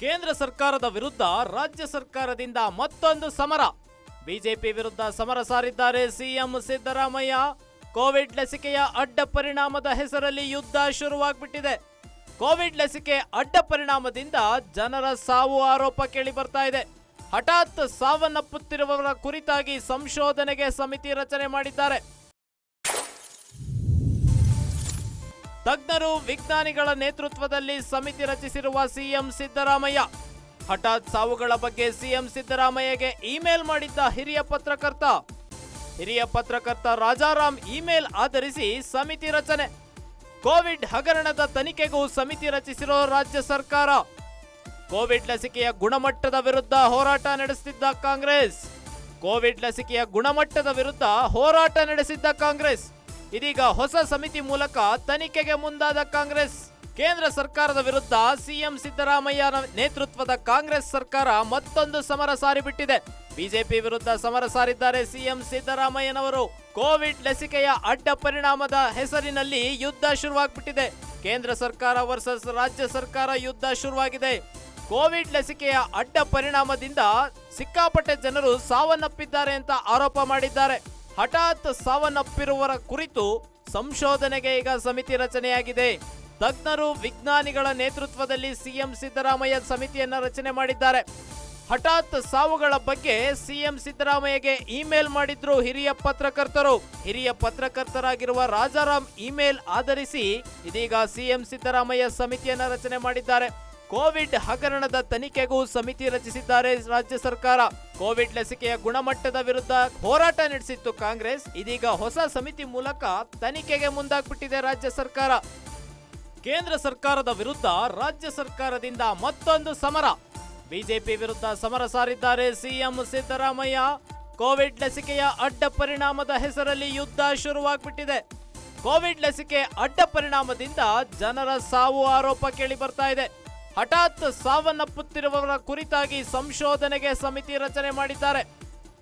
ಕೇಂದ್ರ ಸರ್ಕಾರದ ವಿರುದ್ಧ ರಾಜ್ಯ ಸರ್ಕಾರದಿಂದ ಮತ್ತೊಂದು ಸಮರ. ಬಿಜೆಪಿ ವಿರುದ್ಧ ಸಮರ ಸಾರಿದ್ದಾರೆ ಸಿಎಂ ಸಿದ್ದರಾಮಯ್ಯ. ಕೋವಿಡ್ ಲಸಿಕೆಯ ಅಡ್ಡ ಪರಿಣಾಮದ ಹೆಸರಲ್ಲಿ ಯುದ್ಧ ಶುರುವಾಗ್ಬಿಟ್ಟಿದೆ. ಕೋವಿಡ್ ಲಸಿಕೆ ಅಡ್ಡ ಪರಿಣಾಮದಿಂದ ಜನರ ಸಾವು ಆರೋಪ ಕೇಳಿ ಬರ್ತಾ ಇದೆ. ಹಠಾತ್ ಸಾವನ್ನಪ್ಪುತ್ತಿರುವವರ ಕುರಿತಾಗಿ ಸಂಶೋಧನೆಗೆ ಸಮಿತಿ ರಚನೆ ಮಾಡಿದ್ದಾರೆ. ತಜ್ಞರು ವಿಜ್ಞಾನಿಗಳ ನೇತೃತ್ವದಲ್ಲಿ ಸಮಿತಿ ರಚಿಸಿರುವ ಸಿಎಂ ಸಿದ್ದರಾಮಯ್ಯ. ಹಠಾತ್ ಸಾವುಗಳ ಬಗ್ಗೆ ಸಿಎಂ ಸಿದ್ದರಾಮಯ್ಯಗೆ ಇಮೇಲ್ ಮಾಡಿದ್ದ ಹಿರಿಯ ಪತ್ರಕರ್ತ. ಹಿರಿಯ ಪತ್ರಕರ್ತ ರಾಜಾರಾಮ್ ಇಮೇಲ್ ಆಧರಿಸಿ ಸಮಿತಿ ರಚನೆ. ಕೋವಿಡ್ ಹಗರಣದ ತನಿಖೆಗೂ ಸಮಿತಿ ರಚಿಸಿರೋ ರಾಜ್ಯ ಸರ್ಕಾರ. ಕೋವಿಡ್ ಲಸಿಕೆಯ ಗುಣಮಟ್ಟದ ವಿರುದ್ಧ ಹೋರಾಟ ನಡೆಸುತ್ತಿದ್ದ ಕಾಂಗ್ರೆಸ್. ಕೋವಿಡ್ ಲಸಿಕೆಯ ಗುಣಮಟ್ಟದ ವಿರುದ್ಧ ಹೋರಾಟ ನಡೆಸಿದ್ದ ಕಾಂಗ್ರೆಸ್. ಇದೀಗ ಹೊಸ ಸಮಿತಿ ಮೂಲಕ ತನಿಖೆಗೆ ಮುಂದಾದ ಕಾಂಗ್ರೆಸ್. ಕೇಂದ್ರ ಸರ್ಕಾರದ ವಿರುದ್ಧ ಸಿಎಂ ಸಿದ್ದರಾಮಯ್ಯ ನೇತೃತ್ವದ ಕಾಂಗ್ರೆಸ್ ಸರ್ಕಾರ ಮತ್ತೊಂದು ಸಮರ ಸಾರಿಬಿಟ್ಟಿದೆ. ಬಿಜೆಪಿ ವಿರುದ್ಧ ಸಮರ ಸಾರಿದ್ದಾರೆ ಸಿಎಂ ಸಿದ್ದರಾಮಯ್ಯನವರು. ಕೋವಿಡ್ ಲಸಿಕೆಯ ಅಡ್ಡ ಪರಿಣಾಮದ ಹೆಸರಿನಲ್ಲಿ ಯುದ್ಧ ಶುರುವಾಗ್ಬಿಟ್ಟಿದೆ. ಕೇಂದ್ರ ಸರ್ಕಾರ ವರ್ಸಸ್ ರಾಜ್ಯ ಸರ್ಕಾರ ಯುದ್ಧ ಶುರುವಾಗಿದೆ. ಕೋವಿಡ್ ಲಸಿಕೆಯ ಅಡ್ಡ ಪರಿಣಾಮದಿಂದ ಸಿಕ್ಕಾಪಟ್ಟೆ ಜನರು ಸಾವನ್ನಪ್ಪಿದ್ದಾರೆ ಅಂತ ಆರೋಪ ಮಾಡಿದ್ದಾರೆ. ಹಠಾತ್ ಸಾವನ್ನಪ್ಪಿರುವರ ಕುರಿತು ಸಂಶೋಧನೆಗೆ ಈಗ ಸಮಿತಿ ರಚನೆಯಾಗಿದೆ. ತಜ್ಞರು, ವಿಜ್ಞಾನಿಗಳ ನೇತೃತ್ವದಲ್ಲಿ ಸಿಎಂ ಸಿದ್ದರಾಮಯ್ಯ ಸಮಿತಿಯನ್ನು ರಚನೆ ಮಾಡಿದ್ದಾರೆ. ಹಠಾತ್ ಸಾವುಗಳ ಬಗ್ಗೆ ಸಿಎಂ ಸಿದ್ದರಾಮಯ್ಯಗೆ ಇಮೇಲ್ ಮಾಡಿದ್ರು ಹಿರಿಯ ಪತ್ರಕರ್ತರು. ಹಿರಿಯ ಪತ್ರಕರ್ತರಾಗಿರುವ ರಾಜಾರಾಮ್ ಇಮೇಲ್ ಆಧರಿಸಿ ಇದೀಗ ಸಿಎಂ ಸಿದ್ದರಾಮಯ್ಯ ಸಮಿತಿಯನ್ನು ರಚನೆ ಮಾಡಿದ್ದಾರೆ. ಕೋವಿಡ್ ಹಗರಣದ ತನಿಖೆಗೂ ಸಮಿತಿ ರಚಿಸಿದ್ದಾರೆ ರಾಜ್ಯ ಸರ್ಕಾರ. ಕೋವಿಡ್ ಲಸಿಕೆಯ ಗುಣಮಟ್ಟದ ವಿರುದ್ಧ ಹೋರಾಟ ನಡೆಸಿತ್ತು ಕಾಂಗ್ರೆಸ್. ಇದೀಗ ಹೊಸ ಸಮಿತಿ ಮೂಲಕ ತನಿಖೆಗೆ ಮುಂದಾಗ್ಬಿಟ್ಟಿದೆ ರಾಜ್ಯ ಸರ್ಕಾರ. ಕೇಂದ್ರ ಸರ್ಕಾರದ ವಿರುದ್ಧ ರಾಜ್ಯ ಸರ್ಕಾರದಿಂದ ಮತ್ತೊಂದು ಸಮರ. ಬಿಜೆಪಿ ವಿರುದ್ಧ ಸಮರ ಸಾರಿದ್ದಾರೆ ಸಿಎಂ ಸಿದ್ದರಾಮಯ್ಯ. ಕೋವಿಡ್ ಲಸಿಕೆಯ ಅಡ್ಡ ಪರಿಣಾಮದ ಹೆಸರಲ್ಲಿ ಯುದ್ಧ ಶುರುವಾಗ್ಬಿಟ್ಟಿದೆ. ಕೋವಿಡ್ ಲಸಿಕೆ ಅಡ್ಡ ಪರಿಣಾಮದಿಂದ ಜನರ ಸಾವು ಆರೋಪ ಕೇಳಿ ಬರ್ತಾ ಇದೆ. ಹಠಾತ್ ಸಾವನ್ನಪ್ಪುತ್ತಿರುವವರ ಕುರಿತಾಗಿ ಸಂಶೋಧನೆಗೆ ಸಮಿತಿ ರಚನೆ ಮಾಡಿದ್ದಾರೆ.